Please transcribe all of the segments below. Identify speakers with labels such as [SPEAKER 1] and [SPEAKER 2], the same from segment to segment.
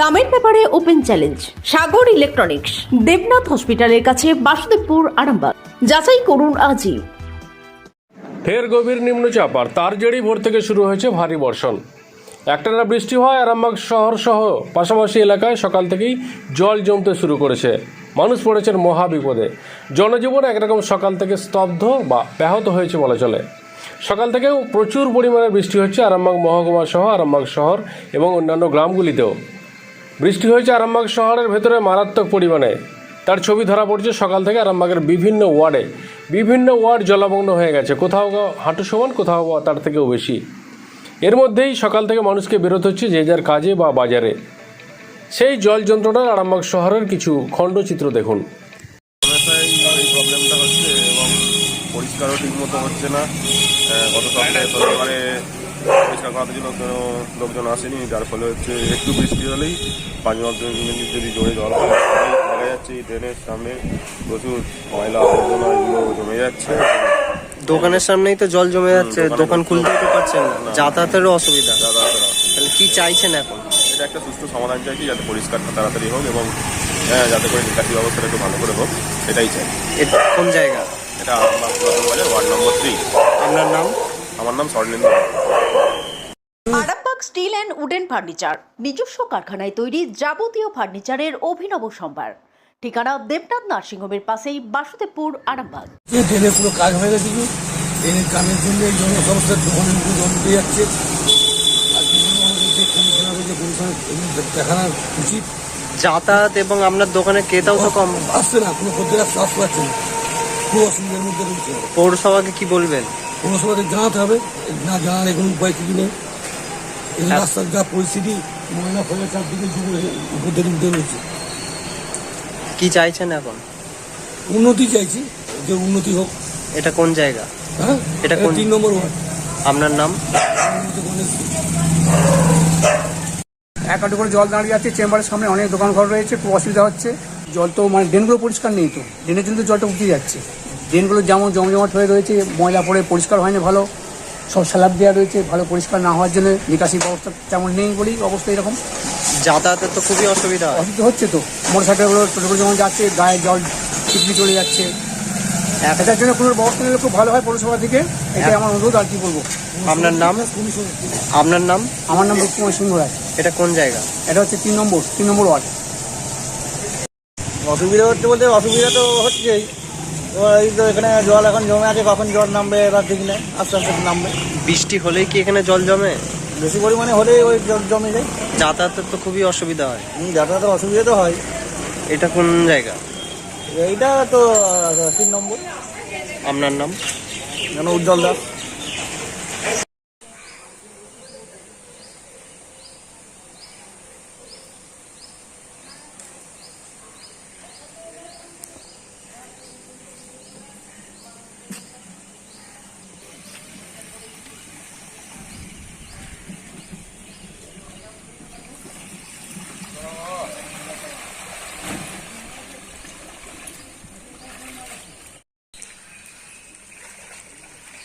[SPEAKER 1] দামের ব্যাপারে open challenge, Sagar electronics, Debnath হসপিটালের কাছে বাসুদেবপুর, আরামবাগ। যাচাই করুন আজই।
[SPEAKER 2] ফের গভীর নিম্নচাপ আর তার জেরেই ভোর থেকে শুরু হয়েছে ভারী বর্ষণ। একটানা বৃষ্টি হয় আরামবাগ শহর সহ পাশাপাশি এলাকায় সকাল থেকেই জল জমতে শুরু করেছে। মানুষ পড়েছেন মহা বিপদে। জনজীবন একরকম সকাল থেকে স্তব্ধ বা ব্যাহত হয়েছে বলা চলে। সকাল থেকেও প্রচুর পরিমাণে বৃষ্টি হচ্ছে আরামবাগ মহকুমা সহ আরামবাগ শহর এবং অন্যান্য গ্রামগুলিতেও। বৃষ্টি হয়েছে আরামবাগ শহরের ভেতরে মারাত্মক পরিমাণে। তার ছবি ধরা পড়ছে সকাল থেকে আরামবাগের বিভিন্ন ওয়ার্ডে। বিভিন্ন ওয়ার্ড জলমগ্ন হয়ে গেছে। কোথাও হাঁটু সমান, কোথাও তার থেকেও বেশি। এর মধ্যেই সকাল থেকে মানুষকে বেরোতে হচ্ছে যে যার কাজে বা বাজারে। সেই জল যন্ত্রণার আরামবাগ শহরের কিছু খণ্ডচিত্র দেখুন।
[SPEAKER 3] পরিষ্কারও ঠিক মতো হচ্ছে না। গত সপ্তাহে পরিষ্কার করার জন্য কোনো লোকজন আসেনি যার ফলে হচ্ছে একটু বৃষ্টি হলেই পাঁচ মিনিট যদি জোরে জল দেখা যাচ্ছে ড্রেনের সামনে প্রচুর ময়লা আবর্জনা এগুলো জমে যাচ্ছে।
[SPEAKER 4] দোকানের সামনেই তো জল জমে যাচ্ছে দোকান খুলতেই তো পারছেন না। যাতায়াতেরও অসুবিধা। তাহলে কি চাইছেন এখন?
[SPEAKER 3] এটা একটা সুস্থ সমাধান চাইছি যাতে পরিষ্কারটা তাড়াতাড়ি হোক এবং হ্যাঁ, যাতে করে নিকাশি ব্যবস্থাটা একটু ভালো করে হোক সেটাই চাই।
[SPEAKER 4] এটা কোন জায়গা?
[SPEAKER 3] এটা বাজার ওয়ার্ড নম্বর থ্রি
[SPEAKER 4] আপনার নাম?
[SPEAKER 3] আমার নাম Swarnendu
[SPEAKER 1] Arambagh steel and wooden furniture নিজস্ব কারখানায় তৈরি যাবতীয় ফার্নিচারের অভিনব সম্ভার। ঠিকানা দেবনাথ নার্সিংহোমের পাশেই বাসুদেবপুর আরামবাগ।
[SPEAKER 5] পুরো কাজ হয়ে গেছে কামের জন্য এই জন্য সমস্ত দোকানে মুখে জল উঠে যাচ্ছে। দেখানো উচিত।
[SPEAKER 4] যাতায়াত এবং আপনার দোকানের ক্রেতাও তো কম।
[SPEAKER 5] আসছে না কোনো আসতে আসতে পারছে না। খুব অসুবিধার মধ্যে রয়েছে।
[SPEAKER 4] পৌরসভাকে কি বলবেন?
[SPEAKER 5] পৌরসভাকে জানাতে হবে না জানার এখন উপায় কিছু নেই। এই রাস্তার যা পরিস্থিতি ময়লা ফলে চারদিকে উপর উঠে রয়েছে।
[SPEAKER 4] কি চাইছেন এখন?
[SPEAKER 5] উন্নতি চাইছি যে উন্নতি হোক।
[SPEAKER 4] এটা কোন জায়গা?
[SPEAKER 5] হ্যাঁ?
[SPEAKER 4] এটা কোন-
[SPEAKER 5] তিন নম্বর ওয়ার্ড।
[SPEAKER 4] আপনার নাম?
[SPEAKER 6] এক হাঁটু করে জল দাঁড়িয়ে আছে চেম্বারের সামনে অনেক দোকান ঘর রয়েছে খুব অসুবিধা হচ্ছে। জল তো মানে ড্রেনগুলো পরিষ্কার নেই তো ড্রেনের জন্য তো জলটা উঠে যাচ্ছে। ড্রেনগুলো যেমন জমজমাট হয়ে রয়েছে ময়লা পড়ে পরিষ্কার হয়নি ভালো সব স্ল্যাব দেওয়া রয়েছে ভালো পরিষ্কার না হওয়ার জন্য নিকাশি ব্যবস্থা তেমন নেই বলেই অবস্থা এরকম।
[SPEAKER 4] যাতায়াতের তো খুবই অসুবিধা।
[SPEAKER 6] অসুবিধা হচ্ছে তো মোটর সাইকেলগুলো টোটোগুলো যেমন যাচ্ছে গায়ে জল ছিটকে চলে যাচ্ছে। এটার জন্য কোনো ব্যবস্থা নিলে খুব ভালো হয় পৌরসভা থেকে এটাই আমার অনুরোধ আর কি বলব?
[SPEAKER 4] আপনার নাম? আপনার নাম?
[SPEAKER 6] আমার নাম রূপকুমার সিংহ রায়
[SPEAKER 4] এটা কোন জায়গা?
[SPEAKER 6] এটা হচ্ছে তিন নম্বর তিন নম্বর ওয়ার্ড।
[SPEAKER 7] অসুবিধা হচ্ছে বলতে অসুবিধা তো হচ্ছেই। এই তো এখানে জল এখন জমে আছে কখন জল নামবে এবার ঠিক নেই আস্তে আস্তে নামবে।
[SPEAKER 4] বৃষ্টি হলেই কি এখানে জল জমে?
[SPEAKER 7] বেশি পরিমাণে হলেই ওই জল জমে যায়।
[SPEAKER 4] যাতায়াতের তো খুবই অসুবিধা হয়।
[SPEAKER 7] যাতায়াতের অসুবিধা তো হয়।
[SPEAKER 4] এটা কোন জায়গা?
[SPEAKER 7] এইটা তো তিন নম্বর।
[SPEAKER 4] আপনার নাম?
[SPEAKER 7] যেন উজ্জ্বল দাস।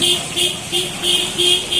[SPEAKER 8] ピッピッピッピッ